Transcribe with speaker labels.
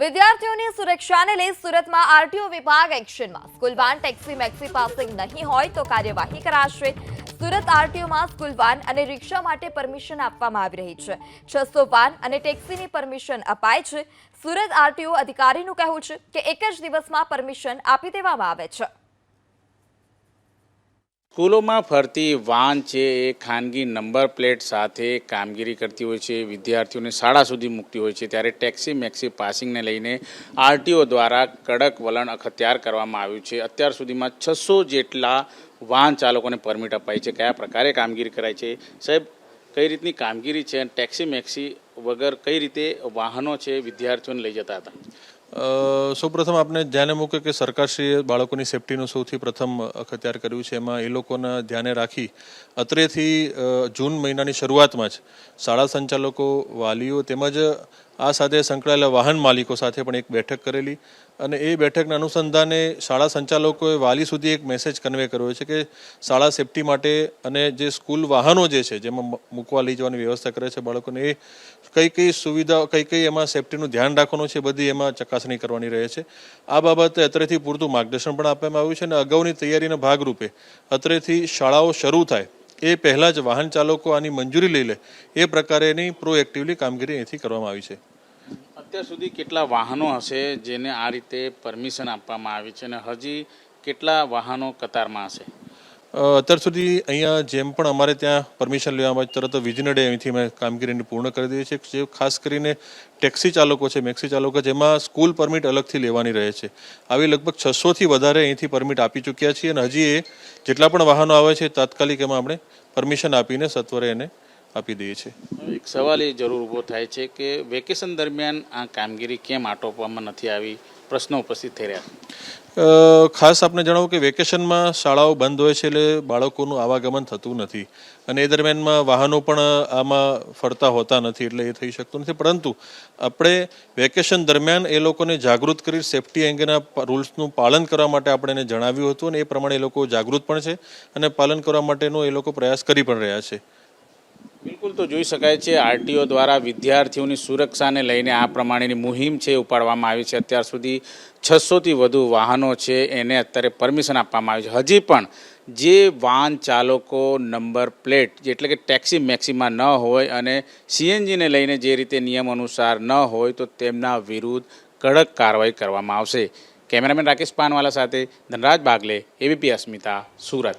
Speaker 1: વિદ્યાર્થીઓની સુરક્ષાને લઈ સુરતમાં આરટીઓ વિભાગ એક્શનમાં. School van taxi maxi passing નહીં હોય તો કાર્યવાહી કરાશે. સુરત આરટીઓમાં સ્કૂલ વાન અને રિક્ષા માટે પરમિશન આપવામાં આવી રહી છે. છસો વાન અને ટેક્સીની પરમિશન અપાય છે. સુરત આરટીઓ અધિકારીનું કહેવું છે કે એક જ દિવસમાં પરમિશન આપી દેવામાં આવે છે.
Speaker 2: સ્કૂલોમાં ફરતી વાન છે એ ખાનગી નંબર પ્લેટ સાથે કામગીરી કરતી હોય છે, વિદ્યાર્થીઓને શાળા સુધી મૂકતી હોય છે. ત્યારે ટેક્સી મેક્સી પાસિંગને લઈને આરટીઓ દ્વારા કડક વલણ અખત્યાર કરવામાં આવ્યું છે. અત્યાર સુધીમાં છસો જેટલા વાહન ચાલકોને પરમિટ અપાઈ છે. કયા પ્રકારે કામગીરી કરાય છે? સાહેબ, કઈ રીતની કામગીરી છે? ટેક્સી મેક્સી વગર કઈ રીતે વાહનો છે વિદ્યાર્થીઓને લઈ જતા હતા?
Speaker 3: સૌપ્રથમ આપણે ધ્યાને મૂકે કે સરકારશ્રીએ બાળકોની સેફટીનું સૌથી પ્રથમ અખત્યાર કર્યું છે. એમાં એ લોકોના ધ્યાને રાખી અત્રેથી જૂન મહિનાની શરૂઆતમાં જ શાળા સંચાલકો, વાલીઓ તેમજ આ સાથે સંકળાયેલા વાહન માલિકો સાથે પણ એક બેઠક કરેલી અને એ બેઠકના અનુસંધાને શાળા સંચાલકોએ વાલી સુધી એક મેસેજ કન્વે કર્યો છે કે શાળા સેફટી માટે અને જે સ્કૂલ વાહનો જે છે, જેમાં મૂકવા લઈ જવાની વ્યવસ્થા કરે છે બાળકોને, એ કઈ કઈ સુવિધા, કઈ કઈ એમાં સેફટીનું ધ્યાન રાખવાનું છે, બધી એમાં ચકાસણી કરવાની રહે છે. આ બાબતે અત્રેથી પૂરતું માર્ગદર્શન પણ આપવામાં આવ્યું છે અને અગાઉની તૈયારીના ભાગરૂપે અત્રેથી શાળાઓ શરૂ થાય એ પહેલાં જ વાહન ચાલકો આની મંજૂરી લઈ લે. એ પ્રકારેની પ્રોએક્ટિવલી કામગીરી અહીંથી કરવામાં આવી છે.
Speaker 2: અત્યાર સુધી કેટલા વાહનો હશે જેને આ રીતે પરમિશન આપવામાં આવી છે અને હજી કેટલા વાહનો કતારમાં હશે?
Speaker 3: અત્યાર સુધી અહીંયા જેમ પણ અમારે ત્યાં પરમિશન લેવામાં તરત ડે અહીંથી અમે કામગીરીને પૂર્ણ કરી દઈએ છીએ. જે ખાસ કરીને ટેક્સી ચાલકો છે, મેક્સી ચાલકો, જેમાં સ્કૂલ પરમિટ અલગથી લેવાની રહે છે. આવી લગભગ છસોથી વધારે અહીંથી પરમિટ આપી ચૂક્યા છીએ અને હજી એ જેટલા પણ વાહનો આવે છે, તાત્કાલિક એમાં આપણે પરમિશન આપીને સત્વરે એને આપી દઈએ છીએ.
Speaker 2: એક સવાલ એ જરૂર ઊભો થાય છે કે વેકેશન દરમિયાન આ કામગીરી કેમ આટોપવામાં નથી આવી? પ્રશ્નો ઉપસ્થિત થઈ રહ્યા
Speaker 3: ખાસ આપને જણાવું કે વેકેશનમાં શાળાઓ બંધ હોય છે એટલે બાળકોનું આવાગમન થતું નથી. અને એ દરમિયાનમાં વાહનો પણ આમાં ફરતા હોતા નથી એટલે એ થઈ શકતું નથી. પરંતુ આપણે વેકેશન દરમિયાન એ લોકોને જાગૃત કરી સેફટી અંગેના રૂલ્સનું પાલન કરવા માટે આપણે એને જણાવ્યું હતું અને એ પ્રમાણે એ લોકો જાગૃત પણ છે અને પાલન કરવા માટેનો એ લોકો પ્રયાસ કરી પણ રહ્યા છે.
Speaker 2: બિલકુલ તો જોઈ શકાય છે, આરટીઓ દ્વારા વિદ્યાર્થીઓની સુરક્ષાને લઈને આ પ્રમાણેની મુહિમ છે ઉપાડવામાં આવી છે. અત્યાર સુધી છસોથી વધુ વાહનો છે એને અત્યારે પરમિશન આપવામાં આવી છે. હજી પણ જે વાહન ચાલકો નંબર પ્લેટ એટલે કે ટેક્સી મેક્સીમાં ન હોય અને સીએનજીને લઈને જે રીતે નિયમ અનુસાર ન હોય તો તેમના વિરુદ્ધ કડક કાર્યવાહી કરવામાં આવશે. કેમેરામેન રાકેશ પાનવાલા સાથે ધનરાજ બાગલે, એબીપી અસ્મિતા, સુરત.